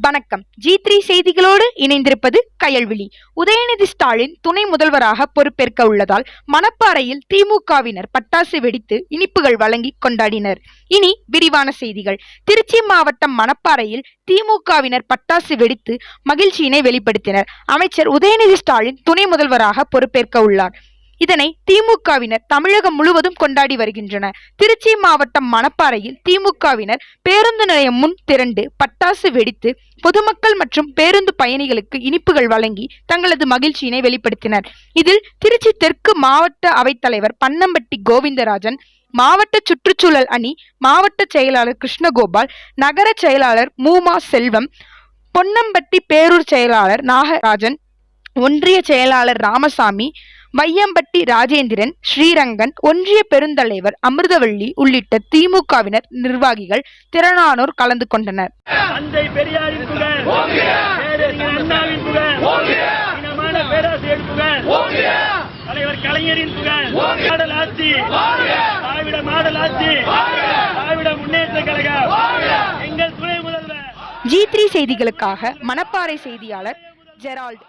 வணக்கம். G three செய்திகளோடு இணைந்திருப்பது கயல்விழி. உதயநிதி ஸ்டாலின் துணை முதல்வராக பொறுப்பேற்க உள்ளதால் மணப்பாறையில் திமுகவினர் பட்டாசு வெடித்து இனிப்புகள் வழங்கி கொண்டாடினர். இனி விரிவான செய்திகள். திருச்சி மாவட்டம் மணப்பாறையில் திமுகவினர் பட்டாசு வெடித்து மகிழ்ச்சியினை வெளிப்படுத்தினர். அமைச்சர் உதயநிதி ஸ்டாலின் துணை முதல்வராக பொறுப்பேற்க உள்ளார். இதனை திமுகவினர் தமிழகம் முழுவதும் கொண்டாடி வருகின்றனர். திருச்சி மாவட்டம் மணப்பாறையில் திமுகவினர் பேருந்து நிலையம் முன் திரண்டு பட்டாசு வெடித்து பொதுமக்கள் மற்றும் பேருந்து பயணிகளுக்கு இனிப்புகள் வழங்கி தங்களது மகிழ்ச்சியினை வெளிப்படுத்தினர். இதில் திருச்சி தெற்கு மாவட்ட அவைத்தலைவர் பன்னம்பட்டி கோவிந்தராஜன் மாவட்ட சுற்றுச்சூழல் அணி மாவட்ட செயலாளர் கிருஷ்ணகோபால் நகர செயலாளர் மூமா செல்வம் பொன்னம்பட்டி பேரூர் செயலாளர் நாகராஜன் ஒன்றிய செயலாளர் ராமசாமி வையம்பட்டி ராஜேந்திரன் ஸ்ரீரங்கன் ஒன்றிய பெருந்தலைவர் அமிர்தவள்ளி உள்ளிட்ட திமுகவினர் நிர்வாகிகள் திரளானோர் கலந்து கொண்டனர். தலைவர் கலைஞரின் புகழ். மாடல் ஆட்சி. திராவிட மாடல் ஆட்சி. திராவிட முன்னேற்ற கழகம். எங்கள் துணை முதல்வர். ஜி த்ரீ செய்திகளுக்காக மணப்பாறை செய்தியாளர் ஜெரால்ட்.